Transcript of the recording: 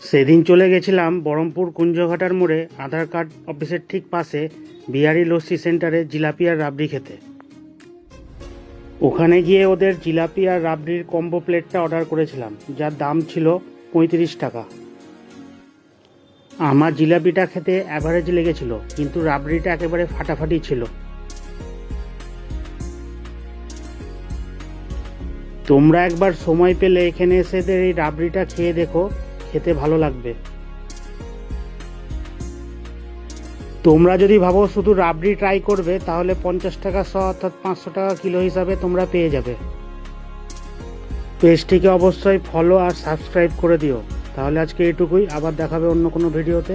সেদিন চলে গেছিলাম বহরমপুর কুঞ্জঘাটার মোড়ে আধার কার্ড অফিসের ঠিক পাশে বিহারি লস্যি সেন্টারে জিলাপি আর রাবড়ি খেতে। ওখানে গিয়ে ওদের জিলাপি আর রাবড়ির কম্বো প্লেটটা অর্ডার করেছিলাম, যার দাম ছিল পঁয়ত্রিশ টাকা। আমার জিলাপিটা খেতে অ্যাভারেজ লেগেছিল, কিন্তু রাবড়িটা একেবারে ফাটাফাটি ছিল। তোমরা একবার সময় পেলে এখানে এসে এই রাবড়িটা খেয়ে দেখো। খেতে ভালো লাগবে। তোমরা যদি ভাবো শুধু রাবড়ি ট্রাই করবে, তাহলে পঞ্চাশ টাকা শ অর্থাৎ পাঁচশো টাকা কিলো হিসাবে তোমরা পেয়ে যাবে। পেজটিকে অবশ্যই ফলো আর সাবস্ক্রাইব করে দিও। তাহলে আজকে এটুকুই আবার দেখাবে অন্য কোনো ভিডিওতে